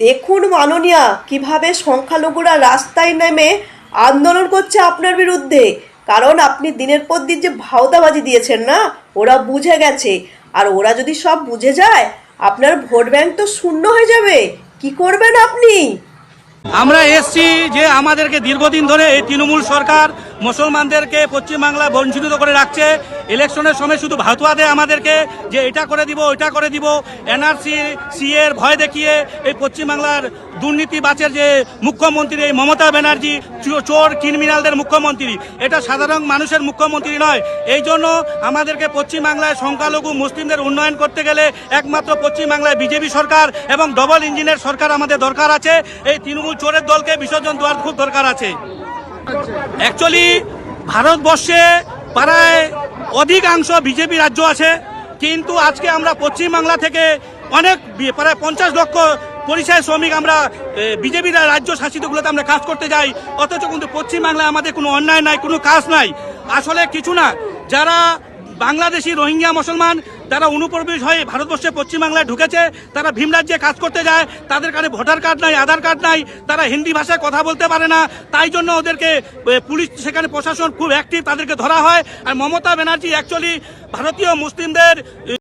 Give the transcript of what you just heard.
দেখুন মাননীয়া, কীভাবে সংখ্যালঘুরা রাস্তায় নেমে আন্দোলন করছে আপনার বিরুদ্ধে। কারণ আপনি দিনের পর দিন যে ভাওতাবাজি দিয়েছেন না, ওরা বুঝে গেছে। আর ওরা যদি সব বুঝে যায়, আপনার ভোট ব্যাংক তো শূন্য হয়ে যাবে। কি করবেন আপনি? আমরা এসছি যে আমাদেরকে দীর্ঘদিন ধরে এই তৃণমূল সরকার মুসলমানদেরকে পশ্চিমবাংলায় বঞ্চিত করে রাখছে। ইলেকশনের সময় শুধু ভাতুয়া দেয় আমাদেরকে যে এটা করে দিব, ওইটা করে দিব, এনআরসি সি এর ভয় দেখিয়ে এই পশ্চিমবাংলার দুর্নীতি বাচের যে মুখ্যমন্ত্রী, এই মমতা ব্যানার্জি চোর, ক্রিমিনালদের মুখ্যমন্ত্রী, এটা সাধারণ মানুষের মুখ্যমন্ত্রী নয়। এই জন্য আমাদেরকে পশ্চিমবাংলায় সংখ্যালঘু মুসলিমদের উন্নয়ন করতে গেলে একমাত্র পশ্চিমবাংলায় বিজেপি সরকার এবং ডবল ইঞ্জিনের সরকার আমাদের দরকার আছে। এই তৃণমূল চোরের দলকে বিসর্জন দেওয়ার খুব দরকার আছে। অ্যাকচুয়ালি ভারতবর্ষে প্রায় অধিকাংশ বিজেপি রাজ্য আছে, কিন্তু আজকে আমরা পশ্চিমবাংলা থেকে অনেক প্রায় পঞ্চাশ লক্ষ পরিচয় শ্রমিক আমরা বিজেপি রাজ্য শাসিতগুলোতে আমরা কাজ করতে যাই, অথচ কিন্তু পশ্চিমবাংলায় আমাদের কোনো অন্যায় নাই, কোনো কাজ নাই। আসলে কিছু না, যারা বাংলাদেশি রোহিঙ্গা মুসলমান তারা অনুপ্রবেশ হয়ে ভারতবর্ষে পশ্চিমবাংলায় ঢুকেছে, তারা ভীম রাজ্যে কাজ করতে যায়, তাদের কাছে ভোটার কার্ড নাই, আধার কার্ড নাই, তারা হিন্দি ভাষায় কথা বলতে পারে না, তাই জন্য ওদেরকে পুলিশ, সেখানে প্রশাসন খুব অ্যাক্টিভ তাদেরকে ধরা হয়। আর মমতা ব্যানার্জি অ্যাকচুয়ালি ভারতীয় মুসলিমদের